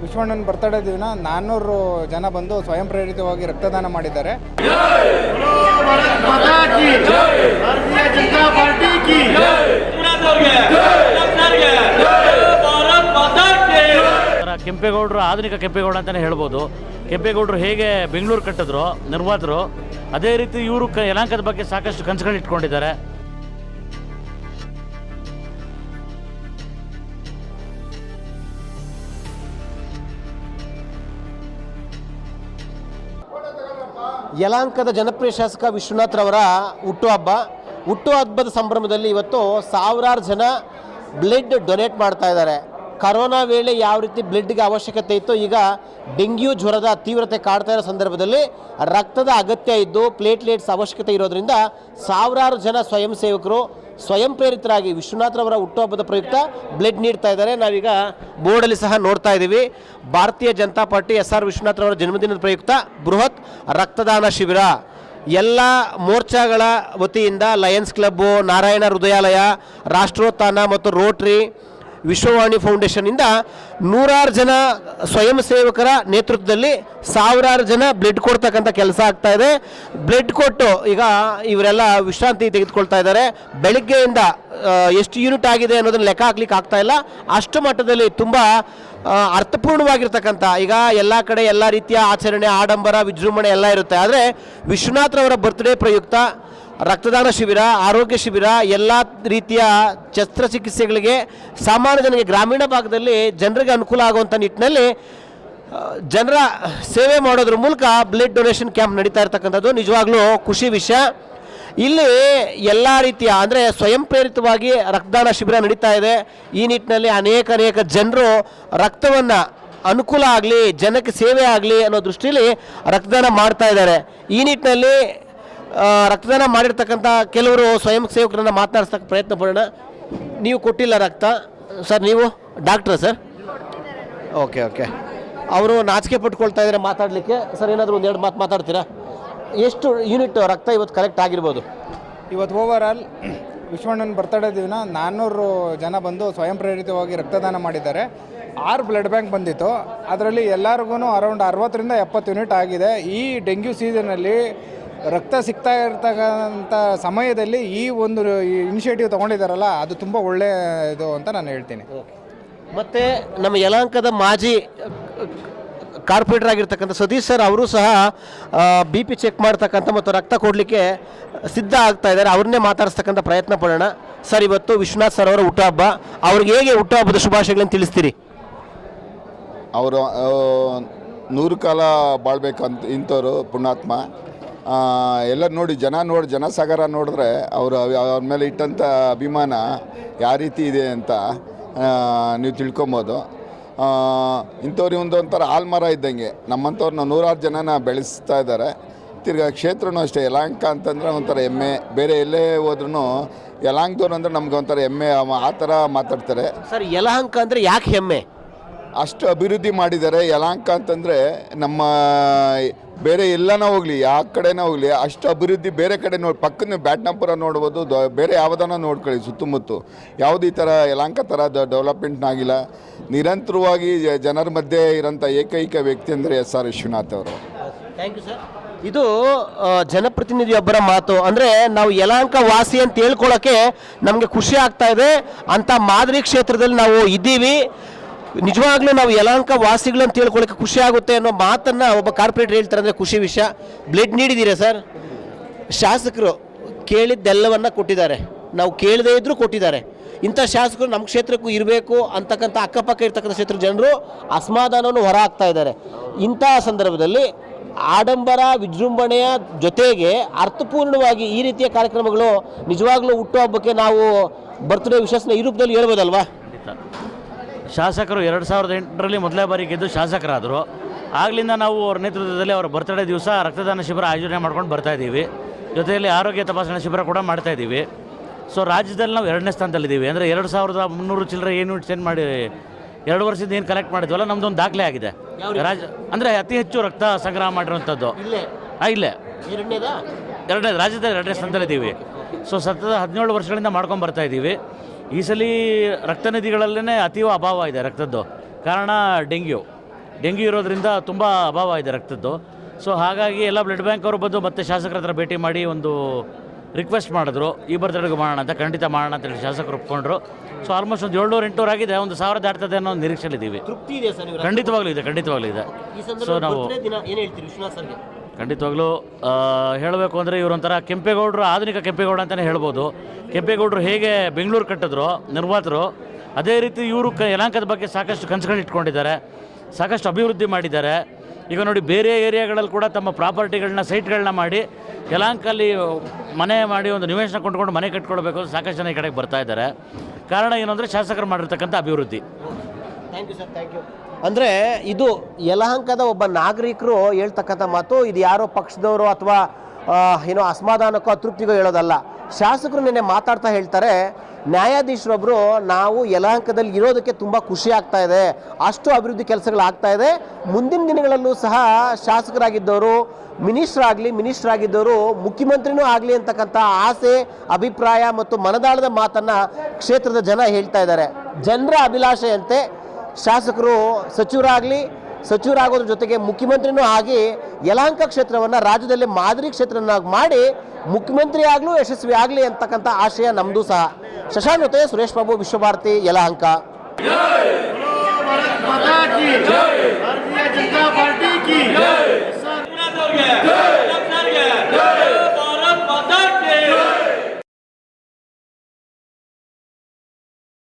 ವಿಶ್ವಣ್ಣನ birthday ದಿನ ನಾನ್ನೂರು ಜನ ಬಂದು ಸ್ವಯಂ ಪ್ರೇರಿತವಾಗಿ ರಕ್ತದಾನ ಮಾಡಿದ್ದಾರೆ. ಕೆಂಪೇಗೌಡರು ಆಧುನಿಕ ಕೆಂಪೇಗೌಡ ಅಂತಲೇ ಹೇಳ್ಬೋದು. ಕೆಂಪೇಗೌಡರು ಹೇಗೆ ಬೆಂಗಳೂರು ಕಟ್ಟಿದ್ರು, ನಿರ್ವಾತರು, ಅದೇ ರೀತಿ ಇವರು ಯಲಾಂಕದ ಬಗ್ಗೆ ಸಾಕಷ್ಟು ಕನಸುಗಳು ಇಟ್ಕೊಂಡಿದ್ದಾರೆ ಯಲಾಂಕದ ಜನಪ್ರಿಯ ಶಾಸಕ ವಿಶ್ವನಾಥ್ರವರ ಹುಟ್ಟುಹಬ್ಬ ಹುಟ್ಟುಹಬ್ಬದ ಸಂಭ್ರಮದಲ್ಲಿ ಇವತ್ತು ಸಾವಿರಾರು ಜನ ಬ್ಲಡ್ ಡೊನೇಟ್ ಮಾಡ್ತಾ ಇದ್ದಾರೆ. ಕರೋನಾ ವೇಳೆ ಯಾವ ರೀತಿ ಬ್ಲಡ್ಗೆ ಅವಶ್ಯಕತೆ ಇತ್ತು ಈಗ ಡೆಂಗ್ಯೂ ಜ್ವರದ ತೀವ್ರತೆ ಕಾಡ್ತಾ ಇರೋ ಸಂದರ್ಭದಲ್ಲಿ ರಕ್ತದ ಅಗತ್ಯ ಇದ್ದು ಪ್ಲೇಟ್ಲೇಟ್ಸ್ ಅವಶ್ಯಕತೆ ಇರೋದ್ರಿಂದ ಸಾವಿರಾರು ಜನ ಸ್ವಯಂ ಸೇವಕರು ಸ್ವಯಂ ಪ್ರೇರಿತರಾಗಿ ವಿಶ್ವನಾಥ್ರವರ ಹುಟ್ಟುಹಬ್ಬದ ಪ್ರಯುಕ್ತ ಬ್ಲಡ್ ನೀಡ್ತಾ ಇದ್ದಾರೆ. ನಾವೀಗ ಬೋರ್ಡಲ್ಲಿ ಸಹ ನೋಡ್ತಾ ಇದ್ದೀವಿ. Bharatiya Janata Party S R ವಿಶ್ವನಾಥ್ರವರ ಜನ್ಮದಿನದ ಪ್ರಯುಕ್ತ ಬೃಹತ್ ರಕ್ತದಾನ ಶಿಬಿರ. ಎಲ್ಲ ಮೋರ್ಚಾಗಳ ವತಿಯಿಂದ ಲಯನ್ಸ್ ಕ್ಲಬ್ಬು ನಾರಾಯಣ ಹೃದಯಾಲಯ, ರಾಷ್ಟ್ರೋತ್ಥಾನ ಮತ್ತು ರೋಟ್ರಿ ವಿಶ್ವವಾಣಿ ಫೌಂಡೇಶನ್ನಿಂದ ನೂರಾರು ಜನ ಸ್ವಯಂ ಸೇವಕರ ನೇತೃತ್ವದಲ್ಲಿ ಸಾವಿರಾರು ಜನ ಬ್ಲಡ್ ಕೊಡ್ತಕ್ಕಂಥ ಕೆಲಸ ಆಗ್ತಾ ಇದೆ. ಬ್ಲಡ್ ಕೊಟ್ಟು ಈಗ ಇವರೆಲ್ಲ ವಿಶ್ರಾಂತಿ ತೆಗೆದುಕೊಳ್ತಾ ಇದ್ದಾರೆ. ಬೆಳಿಗ್ಗೆಯಿಂದ ಎಷ್ಟು ಯೂನಿಟ್ ಆಗಿದೆ ಅನ್ನೋದನ್ನ ಲೆಕ್ಕ ಹಾಕ್ಲಿಕ್ಕೆ ಆಗ್ತಾ ಇಲ್ಲ. ಅಷ್ಟು ಮಟ್ಟದಲ್ಲಿ ತುಂಬ ಅರ್ಥಪೂರ್ಣವಾಗಿರ್ತಕ್ಕಂಥ, ಈಗ ಎಲ್ಲ ಕಡೆ ಎಲ್ಲ ರೀತಿಯ ಆಚರಣೆ, ಆಡಂಬರ, ವಿಜೃಂಭಣೆ ಎಲ್ಲ ಇರುತ್ತೆ. ಆದರೆ ವಿಶ್ವನಾಥ್ರವರ ಬರ್ತ್ಡೇ ಪ್ರಯುಕ್ತ ರಕ್ತದಾನ ಶಿಬಿರ, ಆರೋಗ್ಯ ಶಿಬಿರ, ಎಲ್ಲ ರೀತಿಯ ಶಸ್ತ್ರಚಿಕಿತ್ಸೆಗಳಿಗೆ ಸಾಮಾನ್ಯ ಜನರಿಗೆ, ಗ್ರಾಮೀಣ ಭಾಗದಲ್ಲಿ ಜನರಿಗೆ ಅನುಕೂಲ ಆಗುವಂಥ ನಿಟ್ಟಿನಲ್ಲಿ ಜನರ ಸೇವೆ ಮಾಡೋದ್ರ ಮೂಲಕ ಬ್ಲಡ್ ಡೊನೇಷನ್ ಕ್ಯಾಂಪ್ ನಡೀತಾ ಇರ್ತಕ್ಕಂಥದ್ದು. ನಿಜವಾಗ್ಲೂ ಖುಷಿ ವಿಷಯ. ಇಲ್ಲಿ ಎಲ್ಲ ರೀತಿಯ, ಅಂದರೆ ಸ್ವಯಂ ಪ್ರೇರಿತವಾಗಿ ರಕ್ತದಾನ ಶಿಬಿರ ನಡೀತಾ ಇದೆ. ಈ ನಿಟ್ಟಿನಲ್ಲಿ ಅನೇಕ ಅನೇಕ ಜನರು ರಕ್ತವನ್ನು ಅನುಕೂಲ ಆಗಲಿ, ಜನಕ್ಕೆ ಸೇವೆ ಆಗಲಿ ಅನ್ನೋ ದೃಷ್ಟಿಯಲ್ಲಿ ರಕ್ತದಾನ ಮಾಡ್ತಾ ಇದ್ದಾರೆ. ಈ ನಿಟ್ಟಿನಲ್ಲಿ ರಕ್ತದಾನ ಮಾಡಿರ್ತಕ್ಕಂಥ ಕೆಲವರು ಸ್ವಯಂ ಸೇವಕರನ್ನು ಮಾತನಾಡಿಸ್ತಕ್ಕ ಪ್ರಯತ್ನ ಪಡೋಣ. ನೀವು ಕೊಟ್ಟಿಲ್ಲ ರಕ್ತ. ಸರ್, ನೀವು ಡಾಕ್ಟ್ರಾ ಸರ್? Okay okay. ಅವರು ನಾಚಿಕೆ ಪಟ್ಕೊಳ್ತಾ ಇದ್ದಾರೆ ಮಾತಾಡಲಿಕ್ಕೆ. ಸರ್, ಏನಾದರೂ ಒಂದೆರಡು ಮಾತು ಮಾತಾಡ್ತೀರಾ? ಎಷ್ಟು ಯೂನಿಟ್ ರಕ್ತ ಇವತ್ತು ಕಲೆಕ್ಟ್ ಆಗಿರ್ಬೋದು? ಇವತ್ತು ಓವರ್ ಆಲ್ ವಿಶ್ವಣ್ಣನ ಬರ್ತಡೇ ದಿನ ನಾನ್ನೂರು ಜನ ಬಂದು ಸ್ವಯಂ ಪ್ರೇರಿತವಾಗಿ ರಕ್ತದಾನ ಮಾಡಿದ್ದಾರೆ. ಆರು ಬ್ಲಡ್ ಬ್ಯಾಂಕ್ ಬಂದಿತ್ತು. ಅದರಲ್ಲಿ ಎಲ್ಲರಿಗೂ ಅರೌಂಡ್ ಅರವತ್ತರಿಂದ ಎಪ್ಪತ್ತು ಯೂನಿಟ್ ಆಗಿದೆ. ಈ ಡೆಂಗ್ಯೂ ಸೀಸನಲ್ಲಿ ರಕ್ತ ಸಿಗ್ತಾ ಇರ್ತಕ್ಕಂಥ ಸಮಯದಲ್ಲಿ ಈ ಒಂದು ಇನಿಷಿಯೇಟಿವ್ ತೊಗೊಂಡಿದ್ದಾರಲ್ಲ ಅದು ತುಂಬ ಒಳ್ಳೆಯದು ಅಂತ ನಾನು ಹೇಳ್ತೀನಿ. ಮತ್ತು ನಮ್ಮ ಯಲಾಂಕದ ಮಾಜಿ ಕಾರ್ಪೊರೇಟರ್ ಆಗಿರ್ತಕ್ಕಂಥ ಸತೀಶ್ ಸರ್ ಅವರು ಸಹ ಬಿ ಪಿ ಚೆಕ್ ಮಾಡ್ತಕ್ಕಂಥ ಮತ್ತು ರಕ್ತ ಕೊಡಲಿಕ್ಕೆ ಸಿದ್ಧ ಆಗ್ತಾ ಇದ್ದಾರೆ. ಅವ್ರನ್ನೇ ಮಾತಾಡಿಸ್ತಕ್ಕಂಥ ಪ್ರಯತ್ನ ಪಡೋಣ. ಸರ್ ಇವತ್ತು ವಿಶ್ವನಾಥ್ ಸರ್ ಅವರ ಹುಟ್ಟುಹಬ್ಬ ಅವ್ರಿಗೆ ಹೇಗೆ ಹುಟ್ಟುಹಬ್ಬದ ಶುಭಾಶಯಗಳನ್ನು ತಿಳಿಸ್ತೀರಿ? ಅವರು ನೂರು ಕಾಲ ಬಾಳ್ಬೇಕಂತ ಇಂಥವ್ರು ಪುಣ್ಯಾತ್ಮ. ಎಲ್ಲ ನೋಡಿ, ಜನ ನೋಡಿ, ಜನಸಾಗರ ನೋಡಿದ್ರೆ ಅವರು ಅವ್ರ ಮೇಲೆ ಇಟ್ಟಂಥ ಅಭಿಮಾನ ಯಾವ ರೀತಿ ಇದೆ ಅಂತ ನೀವು ತಿಳ್ಕೊಬೋದು. ಇಂಥವ್ರಿಗೆ ಇಂಥವ್ರು ಒಂದು ಒಂಥರ ಆಲ್ಮರ ಇದ್ದಂಗೆ. ನಮ್ಮಂಥವ್ರನ್ನ ನೂರಾರು ಜನನ ಬೆಳೆಸ್ತಾ ಇದ್ದಾರೆ. ತಿರ್ಗಾ ಕ್ಷೇತ್ರನೂ ಅಷ್ಟೇ ಯಲಾಂಕ ಅಂತಂದರೆ ಒಂಥರ ಹೆಮ್ಮೆ. ಬೇರೆ ಎಲ್ಲೇ ಹೋದ್ರೂ ಯಲಾಂಕದವ್ರು ಅಂದರೆ ನಮ್ಗೆ ಒಂಥರ ಹೆಮ್ಮೆ. ಆ ಥರ ಮಾತಾಡ್ತಾರೆ. ಸರ್, ಯಲಹಂಕ ಅಂದರೆ ಯಾಕೆ ಹೆಮ್ಮೆ? ಅಷ್ಟು ಅಭಿವೃದ್ಧಿ ಮಾಡಿದ್ದಾರೆ. ಯಲಾಂಕ ಅಂತಂದರೆ ನಮ್ಮ ಬೇರೆ ಎಲ್ಲನ ಹೋಗಲಿ ಯಾವ ಕಡೆನ ಹೋಗಲಿ, ಅಷ್ಟು ಅಭಿವೃದ್ಧಿ ಬೇರೆ ಕಡೆ ನೋಡಿ, ಪಕ್ಕದ ಬ್ಯಾಟ್ನಾಪುರ ನೋಡ್ಬೋದು, ದೊ- ಬೇರೆ ಯಾವುದನ್ನ ನೋಡ್ಕೊಳ್ಳಿ ಸುತ್ತಮುತ್ತ. ಯಾವುದೇ ಥರ ಯಲಾಂಕ ಥರ ಡೆವಲಪ್ಮೆಂಟ್ ಆಗಿಲ್ಲ ನಿರಂತರವಾಗಿ ಜನರ ಮಧ್ಯೆ ಇರೋಂಥ ಏಕೈಕ ವ್ಯಕ್ತಿ ಅಂದರೆ ಎಸ್ ಆರ್ ವಿಶ್ವನಾಥ್ ಅವರು. ಥ್ಯಾಂಕ್ ಯು ಸರ್ ಇದು ಜನಪ್ರತಿನಿಧಿಯೊಬ್ಬರ ಮಾತು. ಅಂದರೆ ನಾವು ಯಲಾಂಕ ವಾಸಿ ಅಂತ ಹೇಳ್ಕೊಳ್ಳೋಕ್ಕೆ ನಮಗೆ ಖುಷಿ ಆಗ್ತಾ ಇದೆ. ಅಂಥ ಮಾದರಿ ಕ್ಷೇತ್ರದಲ್ಲಿ ನಾವು ಇದ್ದೀವಿ. ನಿಜವಾಗ್ಲೂ ನಾವು ಯಲಹಂಕ ವಾಸಿಗಳನ್ನು ತಿಳ್ಕೊಳ್ಳೋಕೆ ಖುಷಿ ಆಗುತ್ತೆ ಅನ್ನೋ ಮಾತನ್ನು ಒಬ್ಬ ಕಾರ್ಪೊರೇಟ್ ಹೇಳ್ತಾರೆ ಅಂದರೆ ಖುಷಿ ವಿಷಯ. ಬ್ಲಡ್ ನೀಡಿದ್ದೀರಾ ಸರ್ ಶಾಸಕರು ಕೇಳಿದ್ದೆಲ್ಲವನ್ನ ಕೊಟ್ಟಿದ್ದಾರೆ. ನಾವು ಕೇಳದೇ ಇದ್ದರೂ ಕೊಟ್ಟಿದ್ದಾರೆ. ಇಂಥ ಶಾಸಕರು ನಮ್ಮ ಕ್ಷೇತ್ರಕ್ಕೂ ಇರಬೇಕು ಅಂತಕ್ಕಂಥ ಅಕ್ಕಪಕ್ಕ ಇರ್ತಕ್ಕಂಥ ಕ್ಷೇತ್ರ ಜನರು ಅಸಮಾಧಾನವನ್ನು ಹೊರ ಹಾಕ್ತಾ ಇದ್ದಾರೆ. ಇಂಥ ಸಂದರ್ಭದಲ್ಲಿ ಆಡಂಬರ ವಿಜೃಂಭಣೆಯ ಜೊತೆಗೆ ಅರ್ಥಪೂರ್ಣವಾಗಿ ಈ ರೀತಿಯ ಕಾರ್ಯಕ್ರಮಗಳು ನಿಜವಾಗ್ಲೂ ಹುಟ್ಟುಹಬ್ಬಕ್ಕೆ ನಾವು ಬರ್ತ್ಡೇ ವಿಶೇಷನ ಈ ರೂಪದಲ್ಲಿ ಹೇಳ್ಬೋದಲ್ವಾ? ಶಾಸಕರು ಎರಡು ಸಾವಿರದ ಎಂಟರಲ್ಲಿ ಮೊದಲೇ ಬಾರಿ ಗೆದ್ದು ಶಾಸಕರಾದರು. ಆಗಲಿಂದ ನಾವು ಅವ್ರ ನೇತೃತ್ವದಲ್ಲಿ ಅವರ ಬರ್ತಡೇ ದಿವಸ ರಕ್ತದಾನ ಶಿಬಿರ ಆಯೋಜನೆ ಮಾಡ್ಕೊಂಡು ಬರ್ತಾ ಇದ್ದೀವಿ. ಜೊತೆಯಲ್ಲಿ ಆರೋಗ್ಯ ತಪಾಸಣಾ ಶಿಬಿರ ಕೂಡ ಮಾಡ್ತಾಯಿದ್ದೀವಿ ಸೊ ರಾಜ್ಯದಲ್ಲಿ ನಾವು ಎರಡನೇ ಸ್ಥಾನದಲ್ಲಿದ್ದೀವಿ. ಅಂದರೆ ಎರಡು ಸಾವಿರದ ಮುನ್ನೂರು ಚಿಲ್ಲರೆ ಏನು ಚೇಂಜ್ ಮಾಡಿ ಎರಡು ವರ್ಷದಿಂದ ಏನು ಕಲೆಕ್ಟ್ ಮಾಡಿದ್ವಲ್ಲ ನಮ್ಮದೊಂದು ದಾಖಲೆ ಆಗಿದೆ. ರಾಜ ಅಂದರೆ ಅತಿ ಹೆಚ್ಚು ರಕ್ತ ಸಂಗ್ರಹ ಮಾಡಿರುವಂಥದ್ದು. ಇಲ್ಲೇ? ಹಾಂ ಇಲ್ಲೇ. ಎರಡನೇದಾ? ಎರಡನೇ ರಾಜ್ಯದಲ್ಲಿ ಎರಡನೇ ಸ್ಥಾನದಲ್ಲಿದ್ದೀವಿ. ಸೊ ಸತತ ಹದಿನೇಳು ವರ್ಷಗಳಿಂದ ಮಾಡ್ಕೊಂಡು ಬರ್ತಾ ಇದ್ದೀವಿ. ಈ ಸಲ ರಕ್ತ ನಿಧಿಗಳಲ್ಲೇ ಅತೀವ ಅಭಾವ ಇದೆ ರಕ್ತದ್ದು. ಕಾರಣ ಡೆಂಗ್ಯೂ. ಡೆಂಗ್ಯೂ ಇರೋದ್ರಿಂದ ತುಂಬ ಅಭಾವ ಇದೆ ರಕ್ತದ್ದು. ಸೊ ಹಾಗಾಗಿ ಎಲ್ಲ ಬ್ಲಡ್ ಬ್ಯಾಂಕ್ ಅವರು ಬಂದು ಮತ್ತೆ ಶಾಸಕರ ಹತ್ರ ಭೇಟಿ ಮಾಡಿ ಒಂದು ರಿಕ್ವೆಸ್ಟ್ ಮಾಡಿದ್ರು. ಈ ಬರ್ತಡೆಗೆ ಮಾಡೋಣ ಅಂತ ಖಂಡಿತ ಮಾಡೋಣ ಅಂತೇಳಿ ಶಾಸಕರು ಒಪ್ಕೊಂಡ್ರು. ಸೊ ಆಲ್ಮೋಸ್ಟ್ ಒಂದು ಏಳ್ನೂರು ಎಂಟುನೂರು ಆಗಿದೆ. ಒಂದು ಸಾವಿರ ದಾಟ್ತದೆ ಅನ್ನೋ ಒಂದು ನಿರೀಕ್ಷೆಲಿದ್ದೀವಿ ಖಂಡಿತವಾಗ್ಲೂ ಇದೆ ಖಂಡಿತವಾಗ್ಲೂ ಇದೆ. ಸೊ ನಾವು ಖಂಡಿತವಾಗ್ಲೂ ಹೇಳಬೇಕು ಅಂದರೆ ಇವರೊಂಥರ ಕೆಂಪೇಗೌಡರು, ಆಧುನಿಕ ಕೆಂಪೇಗೌಡ ಅಂತಲೇ ಹೇಳ್ಬೋದು. ಕೆಂಪೇಗೌಡರು ಹೇಗೆ ಬೆಂಗಳೂರು ಕಟ್ಟಿದ್ರು ನಿರ್ಮಾತರು ಅದೇ ರೀತಿ ಇವರು ಕ ಯಲಾಂಕದ ಬಗ್ಗೆ ಸಾಕಷ್ಟು ಕನಸುಗಳು ಇಟ್ಕೊಂಡಿದ್ದಾರೆ, ಸಾಕಷ್ಟು ಅಭಿವೃದ್ಧಿ ಮಾಡಿದ್ದಾರೆ. ಈಗ ನೋಡಿ, ಬೇರೆ ಏರಿಯಾಗಳಲ್ಲಿ ಕೂಡ ತಮ್ಮ ಪ್ರಾಪರ್ಟಿಗಳನ್ನ, ಸೈಟ್ಗಳನ್ನ ಮಾಡಿ ಯಲಾಂಕಲ್ಲಿ ಮನೆ ಮಾಡಿ ಒಂದು ನಿವೇಶನ ಕೊಂಡುಕೊಂಡು ಮನೆ ಕಟ್ಕೊಳ್ಬೇಕು ಸಾಕಷ್ಟು ಜನ ಈ ಕಡೆಗೆ ಬರ್ತಾ ಇದ್ದಾರೆ. ಕಾರಣ ಏನು ಅಂದರೆ ಶಾಸಕರು ಮಾಡಿರ್ತಕ್ಕಂಥ ಅಭಿವೃದ್ಧಿ. Thank you sir thank you ಅಂದರೆ ಇದು ಯಲಹಂಕದ ಒಬ್ಬ ನಾಗರಿಕರು ಹೇಳ್ತಕ್ಕಂಥ ಮಾತು, ಇದು ಯಾರೋ ಪಕ್ಷದವರು ಅಥವಾ ಏನೋ ಅಸಮಾಧಾನಕ್ಕೋ ಅತೃಪ್ತಿಗೋ ಹೇಳೋದಲ್ಲ. ಶಾಸಕರು ನಿನ್ನೆ ಮಾತಾಡ್ತಾ ಹೇಳ್ತಾರೆ ನ್ಯಾಯಾಧೀಶರೊಬ್ಬರು ನಾವು ಯಲಹಂಕದಲ್ಲಿ ಇರೋದಕ್ಕೆ ತುಂಬ ಖುಷಿ ಆಗ್ತಾ ಇದೆ, ಅಷ್ಟು ಅಭಿವೃದ್ಧಿ ಕೆಲಸಗಳು ಆಗ್ತಾ ಇದೆ, ಮುಂದಿನ ದಿನಗಳಲ್ಲೂ ಸಹ ಶಾಸಕರಾಗಿದ್ದವರು ಮಿನಿಸ್ಟರ್ ಆಗಲಿ ಮಿನಿಸ್ಟರ್ ಆಗಿದ್ದವರು ಮುಖ್ಯಮಂತ್ರಿನೂ ಆಗಲಿ ಅಂತಕ್ಕಂಥ ಆಸೆ, ಅಭಿಪ್ರಾಯ ಮತ್ತು ಮನದಾಳದ ಮಾತನ್ನು ಕ್ಷೇತ್ರದ ಜನ ಹೇಳ್ತಾ ಇದ್ದಾರೆ. ಜನರ ಅಭಿಲಾಷೆಯಂತೆ ಶಾಸಕರು ಸಚಿವರಾಗಲಿ, ಸಚಿವರಾಗೋದ್ರ ಜೊತೆಗೆ ಮುಖ್ಯಮಂತ್ರಿನೂ ಆಗಿ ಯಲಹಂಕ ಕ್ಷೇತ್ರವನ್ನು ರಾಜ್ಯದಲ್ಲಿ ಮಾದರಿ ಕ್ಷೇತ್ರನಾಗಿ ಮಾಡಿ ಮುಖ್ಯಮಂತ್ರಿ ಆಗಲೂ ಯಶಸ್ವಿ ಆಗಲಿ ಅಂತಕ್ಕಂಥ ಆಶಯ ನಮ್ಮದು ಸಹ. ಶಶಾಂಕ್ ಜೊತೆ ಸುರೇಶ್ ಬಾಬು ವಿಶ್ವಭಾರತಿ, ಯಲಹಂಕ.